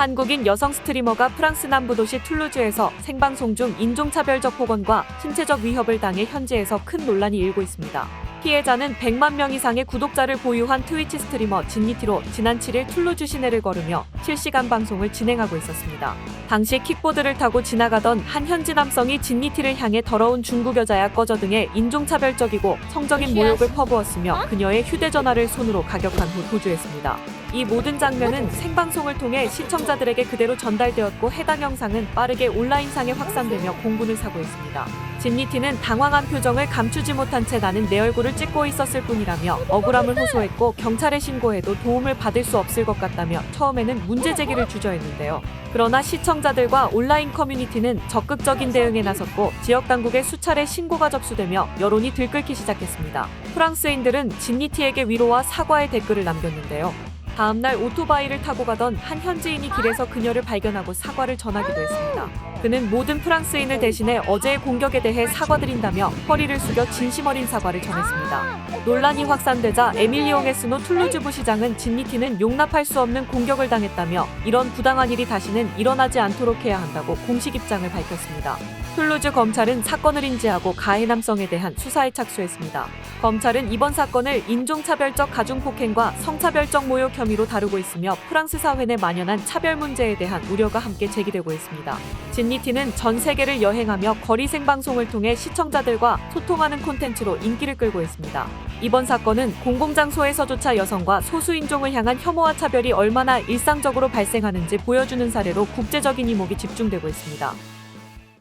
한국인 여성 스트리머가 프랑스 남부 도시 툴루즈에서 생방송 중 인종차별적 폭언과 신체적 위협을 당해 현지에서 큰 논란이 일고 있습니다. 피해자는 100만 명 이상의 구독자를 보유한 트위치 스트리머 진니티로 지난 7일 툴루즈 시내를 걸으며 실시간 방송을 진행하고 있었습니다. 당시 킥보드를 타고 지나가던 한 현지 남성이 진니티를 향해 더러운 중국 여자야 꺼져 등의 인종차별적이고 성적인 모욕을 퍼부었으며 그녀의 휴대전화를 손으로 가격한 후 도주했습니다. 이 모든 장면은 생방송을 통해 시청자들에게 그대로 전달되었고 해당 영상은 빠르게 온라인상에 확산되며 공분을 사고 있습니다. 진니티는 당황한 표정을 감추지 못한 채 나는 내 얼굴을 찍고 있었을 뿐이라며 억울함을 호소했고 경찰에 신고해도 도움을 받을 수 없을 것 같다며 처음에는 문제 제기를 주저했는데요. 그러나 시청자들과 온라인 커뮤니티는 적극적인 대응에 나섰고 지역 당국에 수차례 신고가 접수되며 여론이 들끓기 시작했습니다. 프랑스인들은 진니티에게 위로와 사과의 댓글을 남겼는데요. 다음날 오토바이를 타고 가던 한 현지인이 길에서 그녀를 발견하고 사과를 전하기도 했습니다. 그는 모든 프랑스인을 대신해 어제의 공격에 대해 사과드린다며 허리를 숙여 진심 어린 사과를 전했습니다. 논란이 확산되자 에밀리옹 에스노 툴루즈 부 시장은 진니티는 용납할 수 없는 공격을 당했다며 이런 부당한 일이 다시는 일어나지 않도록 해야 한다고 공식 입장을 밝혔습니다. 툴루즈 검찰은 사건을 인지하고 가해 남성에 대한 수사에 착수했습니다. 검찰은 이번 사건을 인종차별적 가중폭행과 성차별적 모욕 혐의로 다루고 있으며 프랑스 사회 내 만연한 차별 문제에 대한 우려가 함께 제기되고 있습니다. 진니티는 전 세계를 여행하며 거리 생방송을 통해 시청자들과 소통하는 콘텐츠로 인기를 끌고 있습니다. 이번 사건은 공공장소에서조차 여성과 소수인종을 향한 혐오와 차별이 얼마나 일상적으로 발생하는지 보여주는 사례로 국제적인 이목이 집중되고 있습니다.